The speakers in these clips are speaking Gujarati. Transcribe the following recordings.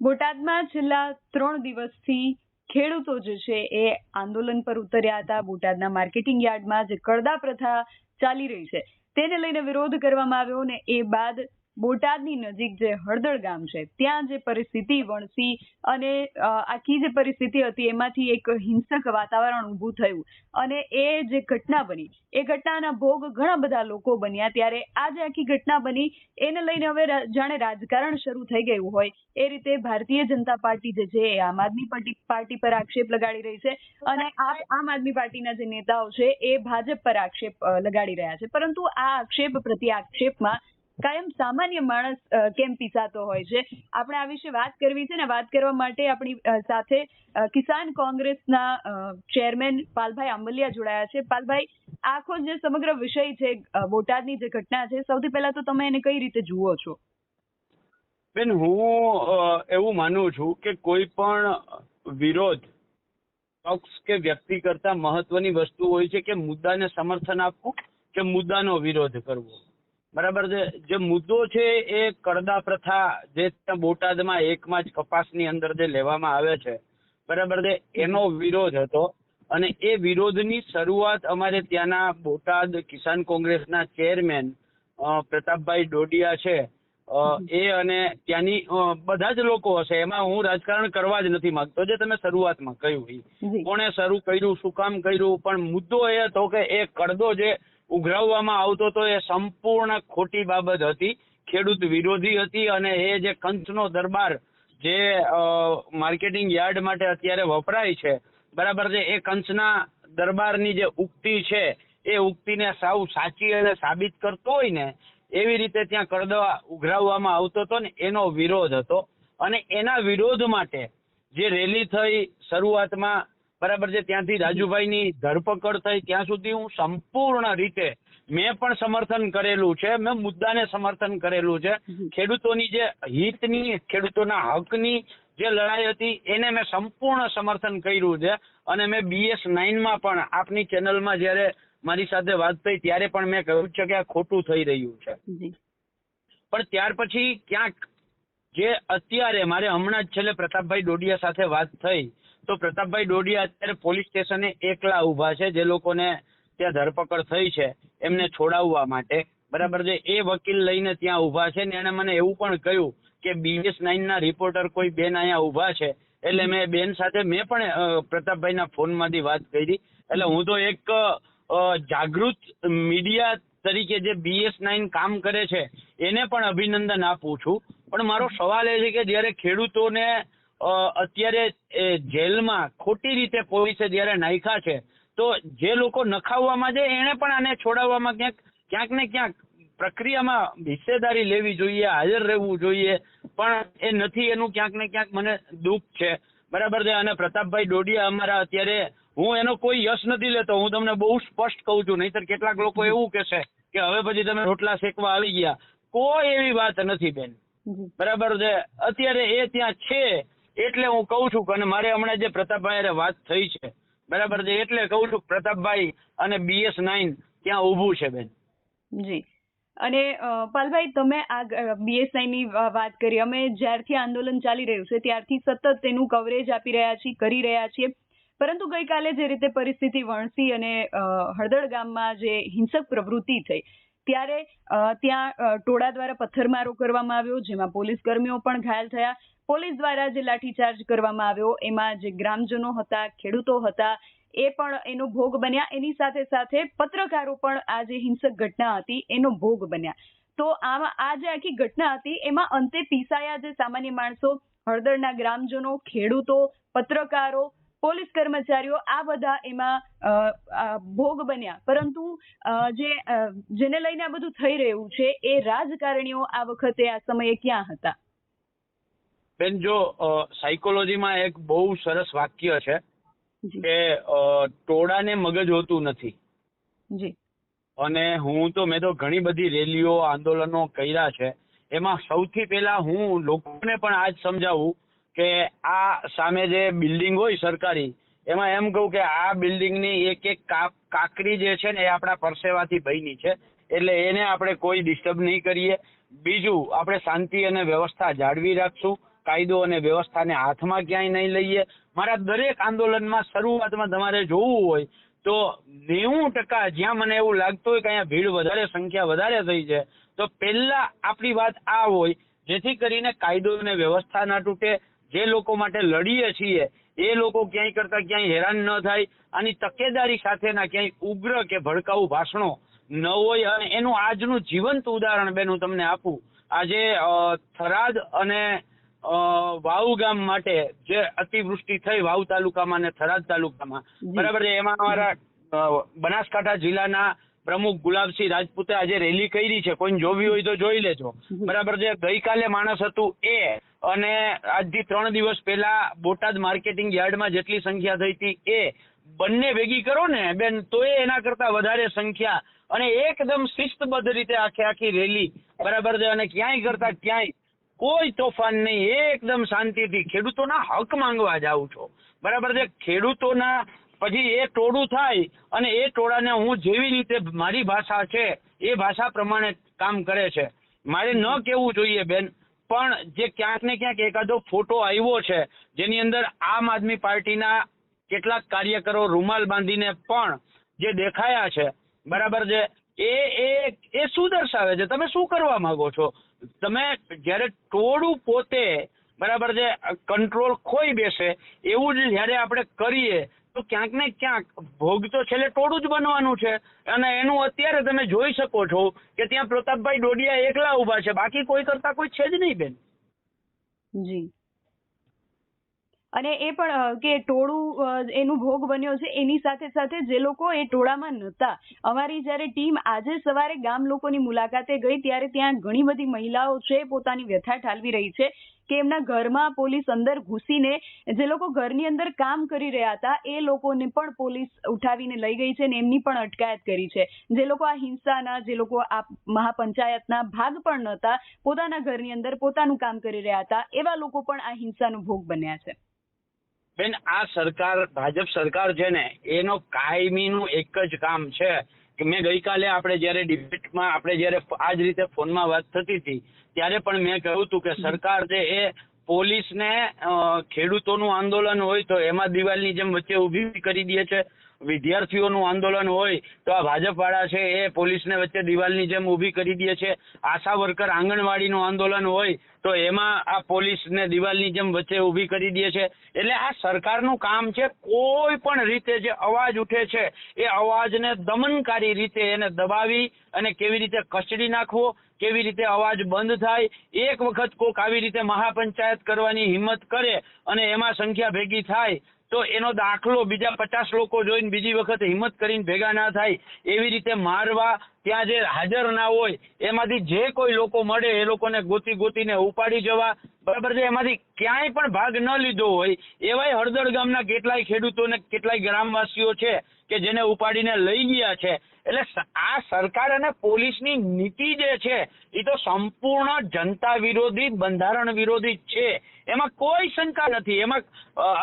બોટાદમાં છેલ્લા ત્રણ દિવસથી ખેડૂતો જે છે એ આંદોલન પર ઉતર્યા હતા. બોટાદના માર્કેટિંગ યાર્ડમાં જે કડદા પ્રથા ચાલી રહી છે, તેને લઈને વિરોધ કરવામાં આવ્યો ને એ બાદ બોટાદની નજીક જે હળદળ ગામ છે, ત્યાં જે પરિસ્થિતિ વણસી અને આખી જે પરિસ્થિતિ હતી એમાંથી એક હિંસક વાતાવરણ ઊભું થયું. અને એ જે ઘટના બની, એ ઘટનાના ભોગ ઘણા બધા લોકો બન્યા. ત્યારે આ જે આખી ઘટના બની, એને લઈને હવે જાણે રાજકારણ શરૂ થઈ ગયું હોય. એ રીતે ભારતીય જનતા પાર્ટી જે છે, એ આમ આદમી પાર્ટી પર આક્ષેપ લગાડી રહી છે. અને આમ આદમી પાર્ટીના જે નેતાઓ છે, એ ભાજપ પર આક્ષેપ લગાડી રહ્યા છે. પરંતુ આ આક્ષેપ પ્રતિ આક્ષેપમાં કાયમ સામાન્ય માણસ કેમ પીસાતો હોય છે? આપણે આ વિશે વાત કરવી છે ને, વાત કરવા માટે આપણી સાથે કિસાન કોંગ્રેસના ચેરમેન પાલભાઈ આંબલિયા જોડાયા છે. પાલભાઈ, આખો જે સમગ્ર વિષય છે બોટાદની જે ઘટના છે, સૌથી પહેલા તો તમે એને કઈ રીતે જુઓ છો? બેન, હું એવું માનું છું કે કોઈ પણ વિરોધ, પક્ષ કે વ્યક્તિ કરતા મહત્વની વસ્તુ હોય છે કે મુદ્દાને સમર્થન આપવું કે મુદ્દાનો વિરોધ કરવો. બરાબર છે. જે મુદ્દો છે એ કરદા પ્રથા જે બોટાદમાં એકમાં જ કપાસની અંદર જે લેવામાં આવે છે બરાબર છે? એનો વિરોધ હતો અને એ વિરોધની શરૂઆત અમારે ત્યાંના બોટાદ કિસાન કોંગ્રેસના ચેરમેન પ્રતાપભાઈ ડોડિયા છે. એ અને ત્યાંની બધા જ લોકો હશે. એમાં હું રાજકારણ કરવા જ નથી માંગતો. જે તમે શરૂઆતમાં કહ્યું. કોણે શરૂ કર્યું શું કામ કર્યું? પણ મુદ્દો એ હતો કે એ કડદો જે ઉઘરાવવામાં આવતો તો એ સંપૂર્ણ ખોટી બાબત હતી. ખેડૂત વિરોધી હતી અને એ જે કંચનો દરબાર જે માર્કેટિંગ યાર્ડ માટે અત્યારે વપરાય છે, બરાબર છે, એ કંચના દરબારની જે ઉક્તિ છે, એ ઉક્તિને સાવ સાચી અને સાબિત કરતો હોય ને, એવી રીતે ત્યાં કરદવા ઉઘરાવવામાં આવતો હતો ને, એનો વિરોધ હતો. અને એના વિરોધ માટે જે રેલી થઈ શરૂઆતમાં બરાબર છે? ત્યાંથી રાજુભાઈની ધરપકડ થઈ. ત્યાં સુધી હું સંપૂર્ણ રીતે મેં પણ સમર્થન કરેલું છે. મેં મુદ્દાને સમર્થન કરેલું છે. ખેડૂતોની જે હિતની ખેડૂતોના હકની જે લડાઈ હતી એને મેં સંપૂર્ણ સમર્થન કર્યું છે. અને મેં બીએસ નાઇનમાં પણ આપની ચેનલમાં જ્યારે મારી સાથે વાત થઈ ત્યારે પણ મેં કહ્યું છે કે આ ખોટું થઈ રહ્યું છે. પણ ત્યાર પછી ક્યાંક જે અત્યારે મારે હમણાં જ છેલ્લે પ્રતાપભાઈ ડોડિયા સાથે વાત થઈ તો પ્રતાપભાઈ ડોડિયા અત્યારે પોલીસ સ્ટેશને એકલા ઊભા છે, જે લોકોને ત્યાં ધરપકડ થઈ છે, એમને છોડાવવા માટે. બરાબર છે? એ વકીલ લઈને ત્યાં ઊભા છે ને એણે મને એવું પણ કહ્યું કે બીએસ નાઇન ના રિપોર્ટર કોઈ બેન અહીંયા ઊભા છે. એટલે મેં બેન સાથે, મેં પણ પ્રતાપભાઈના ફોનમાંથી વાત કરી. એટલે હું તો એક જાગૃત મીડિયા તરીકે જે બીએસ નાઇન કામ કરે છે, એને પણ અભિનંદન આપું છું. પણ મારો સવાલ એ છે કે જ્યારે ખેડૂતોને અત્યારે જેલમાં ખોટી રીતે પોલીસે જ્યારે નાખ્યા છે તો જે લોકો નખાવવામાં છે એને પણ આને છોડાવવામાં ક્યાંક ક્યાંક ને ક્યાંક પ્રક્રિયામાં હિસ્સેદારી લેવી જોઈએ હાજર રહેવું જોઈએ પણ એ નથી એનું ક્યાંક ને ક્યાંક મને દુઃખ છે. બરાબર છે? અને પ્રતાપભાઈ ડોડિયા અમારા અત્યારે હું એનો કોઈ યશ નથી લેતો હું તમને બહુ સ્પષ્ટ કહું છું. નહીતર કેટલાક લોકો એવું કહેશે કે હવે પછી તમે રોટલા શેકવા આવી ગયા. કોઈ એવી વાત નથી બેન. બરાબર છે? અત્યારે એ ત્યાં છે એટલે હું કહું છું અને મારે હમણાં જે પ્રતાપભાઈ વાત થઈ છે, બરાબર છે? એટલે કહું છું પ્રતાપભાઈ અને બીએસ નાઇન ત્યાં ઊભું છે બેન. જી. અને પાલભાઈ, તમે આ બીએસઆઈ ની વાત કરી. અમે જ્યારથી આંદોલન ચાલી રહ્યું છે, ત્યારથી સતત તેનું કવરેજ આપી રહ્યા છીએ, કરી રહ્યા છીએ. પરંતુ ગઈકાલે જે રીતે પરિસ્થિતિ વણસી અને હળદળ ગામમાં જે હિંસક પ્રવૃત્તિ થઈ ત્યારે ત્યાં ટોળા દ્વારા પથ્થરમારો કરવામાં આવ્યો, જેમાં પોલીસ કર્મીઓ પણ ઘાયલ થયા. પોલીસ દ્વારા જે લાઠીચાર્જ કરવામાં આવ્યો, એમાં જે ગ્રામજનો હતા, ખેડૂતો હતા, એ પણ એનો ભોગ બન્યા. એની સાથે સાથે પત્રકારો પણ આ જે હિંસક ઘટના હતી, એનો ભોગ બન્યા. તો આમાં આ જે આખી ઘટના હતી, એમાં અંતે પીસાયા જે સામાન્ય માણસો, હળદરના ગ્રામજનો, ખેડૂતો, પત્રકારો પોલીસ કર્મચારીઓ આ બધા એમાં ભોગ બન્યા. પરંતુ જે જેને લઈને આ બધું થઈ રહ્યું છે એ રાજકારણીઓ આ વખતે આ સમયે ક્યાં હતા? બેન જો સાયકોલોજીમાં એક બહુ સરસ વાક્ય છે કે ટોળાને મગજ હોતું નથી. જી. અને હું તો મેં તો ઘણી બધી રેલીઓ આંદોલનો કર્યા છે. એમાં સૌથી પહેલા હું લોકોને પણ આજ સમજાવું કે આ સામે જે બિલ્ડિંગ હોય સરકારી, એમાં એમ કહું કે આ બિલ્ડિંગની એક એક કાકરી જે છે ને એ આપણા પરસેવાથી ભયની છે. એટલે એને આપણે કોઈ ડિસ્ટર્બ નહીં કરીએ. બીજું, આપણે શાંતિ અને વ્યવસ્થા જાળવી રાખશું. કાયદો અને વ્યવસ્થાને હાથમાં ક્યાંય નહીં લઈએ. મારા દરેક આંદોલનમાં શરૂઆતમાં તમારે જોવું હોય તો નેવું ટકા જ્યાં મને એવું લાગતું હોય કે અહીંયા ભીડ વધારે, સંખ્યા વધારે થઈ છે, તો પહેલા આપણી વાત આ હોય, જેથી કરીને કાયદો અને વ્યવસ્થા ના તૂટે જે લોકો માટે લડીએ છીએ એ લોકો ક્યાંય કરતા ક્યાંય હેરાન ન થાય આની તકેદારી સાથેના ક્યાંય ઉગ્ર કે ભડકાઉ ભાષણો ન હોય. અને એનું આજનું જીવંત ઉદાહરણ બેન હું તમને આપું. આજે થરાદ અને વાવ ગામ માટે જે અતિવૃષ્ટિ થઈ વાવ તાલુકામાં અને થરાદ તાલુકામાં. બરાબર છે? એમાં અમારા બનાસકાંઠા જિલ્લાના પ્રમુખ ગુલાબસિંહ રાજપૂતે આજે રેલી કરી છે. કોઈને જોવી હોય તો જોઈ લેજો. બરાબર છે? ગઈકાલે માણસ હતું એ અને આજથી ત્રણ દિવસ પહેલા બોટાદ માર્કેટિંગ યાર્ડમાં જેટલી સંખ્યા થઈ હતી એ બંને ભેગી કરો ને બેન, તો એના કરતા વધારે સંખ્યા અને એકદમ શિસ્તબદ્ધ રીતે આખી આખી રેલી બરાબર છે? અને ક્યાંય કરતા ક્યાંય કોઈ તોફાન નહીં. એકદમ શાંતિથી ખેડૂતોના હક માંગવા જાઉં છો. બરાબર છે? ખેડૂતોના પછી એ ટોળું થાય અને એ ટોળાને હું જેવી રીતે મારી ભાષા છે, એ ભાષા પ્રમાણે કામ કરે છે. મારે ન કહેવું જોઈએ બેન, પણ જે ક્યાંક ને ક્યાંક એકાદો ફોટો આવ્યો છે, જેની અંદર આમ આદમી પાર્ટીના કેટલાક કાર્યકરો રૂમાલ બાંધીને પણ જે દેખાયા છે, બરાબર છે, એ એ એ શું દર્શાવે છે? તમે શું કરવા માંગો છો? તમે જ્યારે ટોળું પોતે, બરાબર છે કંટ્રોલ ખોઈ બેસે, એવું જ જ્યારે આપણે કરીએ તો ક્યાંક ને ક્યાંક ભોગ તો છેલ્લે ટોળું જ બનવાનું છે. અને એનું અત્યારે તમે જોઈ શકો છો કે ત્યાં પ્રતાપભાઈ ડોડિયા એકલા ઊભા છે. બાકી કોઈ કરતા કોઈ છે જ નહીં, બેન. જી. અને એ પણ કે ટોળું એનું ભોગ બન્યો છે, એની સાથે સાથે જે લોકો એ ટોળામાં નહોતા. અમારી જ્યારે ટીમ આજે સવારે ગામ લોકોની મુલાકાતે ગઈ, ત્યારે ત્યાં ઘણી બધી મહિલાઓ છે, પોતાની વ્યથા ઠાલવી રહી છે. કે એમના ઘરમાં પોલીસ અંદર ઘૂસીને જે લોકો ઘરની અંદર કામ કરી રહ્યા હતા, એ લોકોને પણ પોલીસ ઉઠાવીને લઈ ગઈ છે ને એમની પણ અટકાયત કરી છે. જે લોકો આ હિંસાના, જે લોકો આ મહાપંચાયતના ભાગ પણ નહોતા, પોતાના ઘરની અંદર પોતાનું કામ કરી રહ્યા હતા, એવા લોકો પણ આ હિંસાનો ભોગ બન્યા છે. બેન, આ સરકાર, ભાજપ સરકાર છે ને, એનો કાયમીનું એક જ કામ છે. મેં ગઈકાલે આપણે જ્યારે ડિબેટમાં આપણે જ્યારે આ જ રીતે ફોનમાં વાત થતી હતી ત્યારે પણ મેં કહ્યું હતું કે સરકાર છે એ પોલીસને અ, ખેડૂતોનું આંદોલન હોય તો એમાં દિવાલની જેમ વચ્ચે ઊભી કરી દે છે. વિદ્યાર્થીઓનું આંદોલન હોય તો આ ભાજપ વાળા છે એ પોલીસને વચ્ચે દિવાલની જેમ ઊભી કરી દે છે. આશા વર્કર આંગણવાડીનું આંદોલન હોય તો એમાં આ પોલીસને દિવાલની જેમ વચ્ચે ઊભી કરી દે છે. એટલે આ સરકારનું કામ છે કોઈ પણ રીતે જે અવાજ ઉઠે છે એ અવાજને દમનકારી રીતે એને દબાવી અને કેવી રીતે કચડી નાખવો, કેવી રીતે અવાજ બંધ થાય, એક વખત કોક આવી રીતે મહાપંચાયત કરવાની હિંમત કરે અને એમાં સંખ્યા ભેગી થાય તો એનો દાખલો બીજા પચાસ લોકો જોઈને બીજી વખત હિંમત કરીને ભેગા ના થાય એવી રીતે મારવા ત્યાં જે હાજર ના હોય, એમાંથી જે કોઈ લોકો મળે એ લોકોને ગોતી ગોતીને ઉપાડી જવા. બરાબર છે? એમાંથી ક્યાંય પણ ભાગ ન લીધો હોય, એવાય હળદર ગામના કેટલાય ખેડૂતોને કેટલાય ગ્રામવાસીઓ છે. કે જેને ઉપાડીને લઈ ગયા છે. એટલે આ સરકાર અને પોલીસની નીતિ જે છે એ તો સંપૂર્ણ જનતા વિરોધી, બંધારણ વિરોધી છે. એમાં કોઈ શંકા નથી. એમાં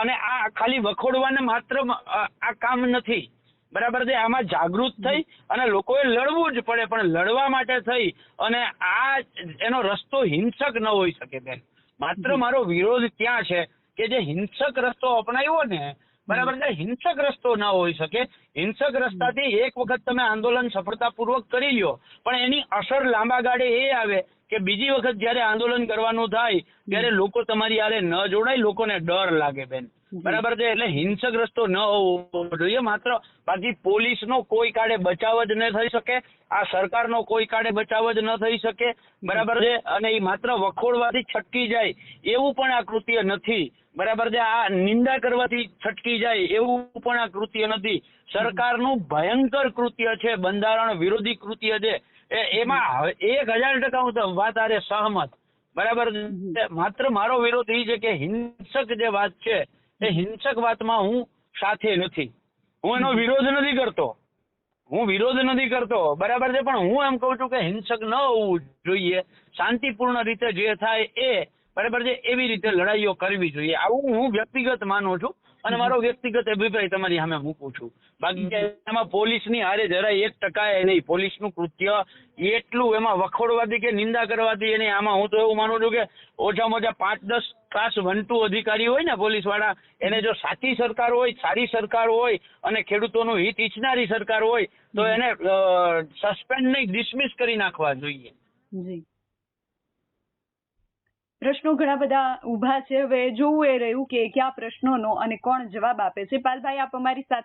અને આ ખાલી વખોડવાને માત્ર આ કામ નથી. બરાબર છે? આમાં જાગૃત થઈ અને લોકોએ લડવું જ પડે, પણ લડવા માટે થઈ અને આ એનો રસ્તો હિંસક ન હોઈ શકે બેન. માત્ર મારો વિરોધ ત્યાં છે કે જે હિંસક રસ્તો અપનાવ્યો ને બરાબર છે? હિંસક રસ્તો ના હોઈ શકે. હિંસક રસ્તાથી એક વખત તમે આંદોલન સફળતાપૂર્વક કરી લ્યો. પણ એની અસર લાંબા ગાળે એ આવે કે બીજી વખત જ્યારે આંદોલન કરવાનું થાય, ત્યારે લોકો તમારી હારે ન જોડાય, લોકોને ડર લાગે બેન. બરાબર છે? એટલે હિંસક રસ્તો ન હોવો જોઈએ. માત્ર બાકી પોલીસનો કોઈ કાળે બચાવ જ ન થઈ શકે આ સરકારનો કોઈ કાળે બચાવ જ ન થઈ શકે. બરાબર છે? અને એ માત્ર વખોડવાથી છટકી જાય એવું પણ આ કૃત્ય નથી. બરાબર છે? આ નિંદા કરવાથી છટકી જાય એવું પણ આ કૃત્ય નથી. સરકારનું ભયંકર કૃત્ય છે બંધારણ વિરોધી કૃત્ય છે. એ એમાં એક હજાર ટકા હું વાત આરે સહમત. બરાબર માત્ર મારો વિરોધ એ છે કે હિંસક જે વાત છે એ હિંસક વાતમાં હું સાથે નથી. હું એનો વિરોધ નથી કરતો. હું વિરોધ નથી કરતો. બરાબર છે? પણ હું એમ કહું છું કે હિંસક ન હોવું જોઈએ. શાંતિપૂર્ણ રીતે જે થાય એ બરાબર છે? એવી રીતે લડાઈઓ કરવી જોઈએ. આવું હું વ્યક્તિગત માનું છું અને મારો વ્યક્તિગત અભિપ્રાય તમારી સામે મૂકું છું. બાકી એમાં પોલીસની હારે જરાય એક ટકાએ નહીં. પોલીસનું કૃત્ય એટલું એમાં વખોડવાથી કે નિંદા કરવાથી એને આમાં હું તો એવું માનું છું કે ઓછામાં ઓછા પાંચ દસ ક્લાસ વન ટુ અધિકારી હોય ને પોલીસવાળા એને જો સાચી સરકાર હોય સારી સરકાર હોય અને ખેડૂતોનું હિત ઈચ્છનારી સરકાર હોય તો એને સસ્પેન્ડ નહીં ડિસમિસ કરી નાખવા જોઈએ. જી. પ્રશ્નો ઘણા બધા ઊભા છે. હવે જોવું એ રહ્યું કે કયા પ્રશ્નોનો અને કોણ જવાબ આપે છે. પાલભાઈ, આપ અમારી સાથે